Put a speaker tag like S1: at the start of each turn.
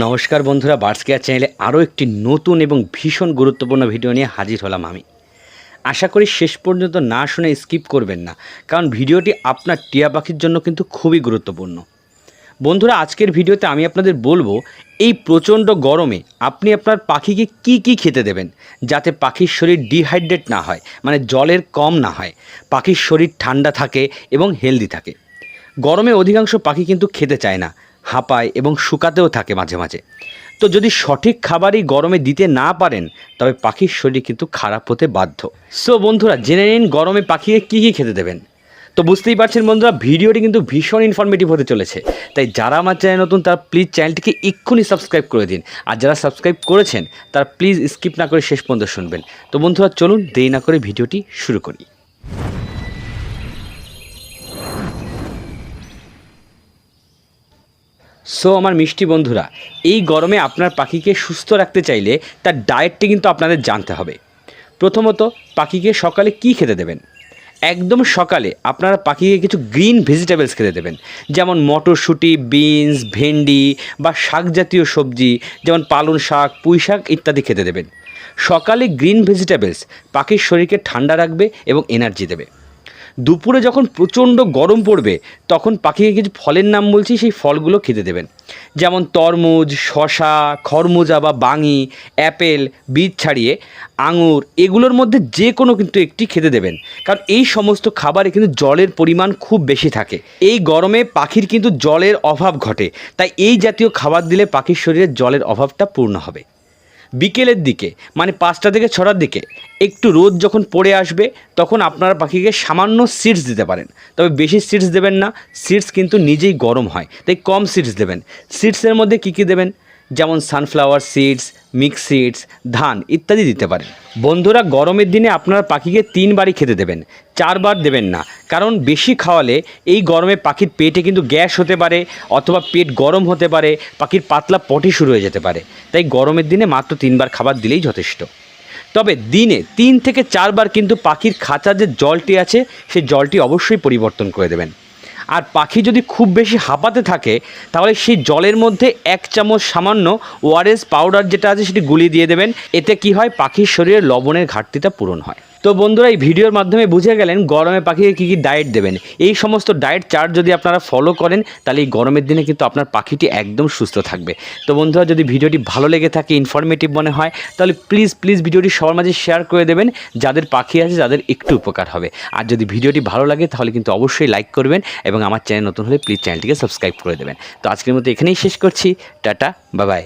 S1: নমস্কার বন্ধুরা birds care চ্যানেলে আরও একটি নতুন এবং ভীষণ গুরুত্বপূর্ণ ভিডিও নিয়ে হাজির হলাম আমি। আশা করি শেষ পর্যন্ত না শুনে স্কিপ করবেন না, কারণ ভিডিওটি আপনার টিয়া পাখির জন্য কিন্তু খুবই গুরুত্বপূর্ণ। বন্ধুরা, আজকের ভিডিওতে আমি আপনাদের বলব, এই প্রচণ্ড গরমে আপনি আপনার পাখিকে কি কি খেতে দেবেন, যাতে পাখির শরীর ডিহাইড্রেট না হয় মানে জলের কম না হয়, পাখির শরীর ঠান্ডা থাকে এবং হেলদি থাকে। গরমে অধিকাংশ পাখি কিন্তু খেতে চায় না হাঁপায় এবং শুকাতেও থাকে মাঝে মাঝে। তো যদি সঠিক খাবারই গরমে দিতে না পারেন, তবে পাখির শরীর কিন্তু খারাপ হতে বাধ্য। সো বন্ধুরা, জেনে নিন গরমে পাখিকে কী কী খেতে দেবেন। তো বুঝতেই পারছেন বন্ধুরা, ভিডিওটি কিন্তু ভীষণ ইনফরমেটিভ হতে চলেছে। তাই যারা আমার চ্যানেল নতুন, তারা প্লিজ চ্যানেলটিকে এক্ষুনি সাবস্ক্রাইব করে দিন। আর যারা সাবস্ক্রাইব করেছেন, তারা প্লিজ স্কিপ না করে শেষ পর্যন্ত শুনবেন। তো বন্ধুরা, চলুন দেরি না করে ভিডিওটি শুরু করি। সো আমার মিষ্টি বন্ধুরা, এই গরমে আপনার পাখিকে সুস্থ রাখতে চাইলে তার ডায়েটটি কিন্তু আপনাদের জানতে হবে। প্রথমত, পাখিকে সকালে কি খেতে দেবেন? একদম সকালে আপনারা পাখিকে কিছু গ্রিন ভেজিটেবলস খেতে দেবেন, যেমন মটরশুঁটি বিনস ভেন্ডি বা শাক জাতীয় সবজি, যেমন পালং শাক, পুঁই শাক ইত্যাদি খেতে দেবেন। সকালে গ্রিন ভেজিটেবলস পাখির শরীরকে ঠান্ডা রাখবে এবং এনার্জি দেবে। দুপুরে যখন প্রচণ্ড গরম পড়বে, তখন পাখিকে কিছু ফলের নাম বলছি, সেই ফলগুলো খেতে দেবেন। যেমন তরমুজ শশা খরমুজা বা বাঙি, অ্যাপেল, বীজ ছাড়িয়ে আঙুর, এগুলোর মধ্যে যে কোনো কিন্তু একটি খেতে দেবেন। কারণ এই সমস্ত খাবারে কিন্তু জলের পরিমাণ খুব বেশি থাকে। এই গরমে পাখির কিন্তু জলের অভাব ঘটে। তাই এই জাতীয় খাবার দিলে পাখির শরীরে জলের অভাবটা পূর্ণ হবে। বিকেলের দিকে মানে পাঁচটা থেকে ছটার দিকে, একটু রোদ যখন পড়ে আসবে, তখন আপনারা পাখিকে সামান্য সিডস দিতে পারেন। তবে বেশি সিডস দেবেন না সিডস কিন্তু নিজেই গরম হয়, তাই কম সিডস দেবেন। সিডসের মধ্যে কী কী দেবেন? যেমন সানফ্লাওয়ার সিডস মিক্স সিডস ধান ইত্যাদি দিতে পারেন। বন্ধুরা, গরমের দিনে আপনার পাখিকে তিনবারই খেতে দেবেন, চারবার দেবেন না। কারণ বেশি খাওয়ালে এই গরমে পাখির পেটে কিন্তু গ্যাস হতে পারে অথবা পেট গরম হতে পারে, পাখির পাতলা পটি শুরু হয়ে যেতে পারে। তাই গরমের দিনে মাত্র তিনবার খাবার দিলেই যথেষ্ট। তবে দিনে তিন থেকে চারবার কিন্তু পাখির খাঁচার যে জলটি আছে সেই জলটি অবশ্যই পরিবর্তন করে দেবেন। আর পাখি যদি খুব বেশি হাঁপাতে থাকে, তাহলে সেই জলের মধ্যে এক চামচ সামান্য ওআরএস পাউডার যেটা আছে সেটি গুলিয়ে দিয়ে দেবেন। এতে কি হয়? পাখির শরীরে লবণের ঘাটতিটা পূরণ হয়। তো বন্ধুরা, এই ভিডিওর মাধ্যমে বুঝে গেলেন গরমে পাখিকে কী কী ডায়েট দেবেন। এই সমস্ত ডায়েট চার্ট যদি আপনারা ফলো করেন, তাহলে এই গরমের দিনে কিন্তু আপনার পাখিটি একদম সুস্থ থাকবে। তো বন্ধুরা, যদি ভিডিওটি ভালো লেগে থাকে ইনফরমেটিভ মনে হয়, তাহলে প্লিজ প্লিজ ভিডিওটি সবার মাঝে শেয়ার করে দেবেন, যাদের পাখি আছে, যাদের একটু উপকার হবে। আর যদি ভিডিওটি ভালো লাগে, তাহলে কিন্তু অবশ্যই লাইক করবেন এবং আমার চ্যানেল নতুন হলে প্লিজ চ্যানেলটিকে সাবস্ক্রাইব করে দেবেন। তো আজকের মতো এখানেই শেষ করছি। টাটা বাবাই